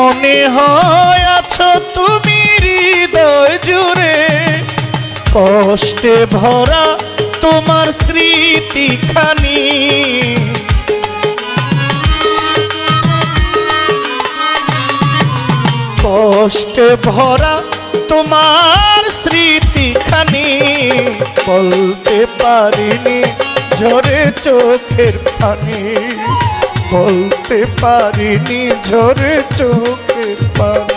মনে হয় আছো তুমি হৃদয় জুড়ে। কষ্টে ভরা তোমার স্মৃতিখানি কষ্টে ভরা তোমার স্মৃতিখানি বলতে পারিনি ঝরে চোখের পানি। বলতে পারিনি ঝরে চোখের পানি।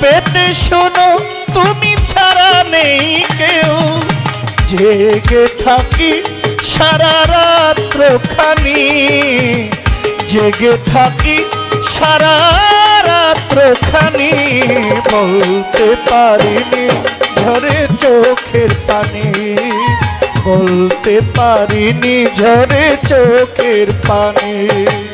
পেতে শোনো, তুমি ছাড়া নেই কেউ। জেগে থাকি সারা রাত্র খানি। জেগে থাকি সারা রাত্র খানি। বলতে পারিনি ঝরে চোখের পানি। বলতে পারিনি ঝরে চোখের পানি।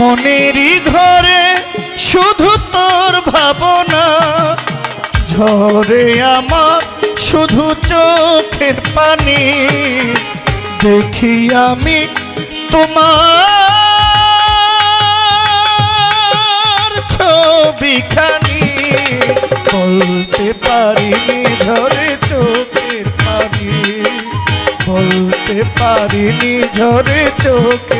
মনেরই ঘরে শুধু তোর ভাবনা। ঝরে আমার শুধু চোখের পানি। দেখি আমি তোমার ছবিখানি। বলতে পারিনি ঝরে চোখের পানি। বলতে পারিনি ঝরে পানি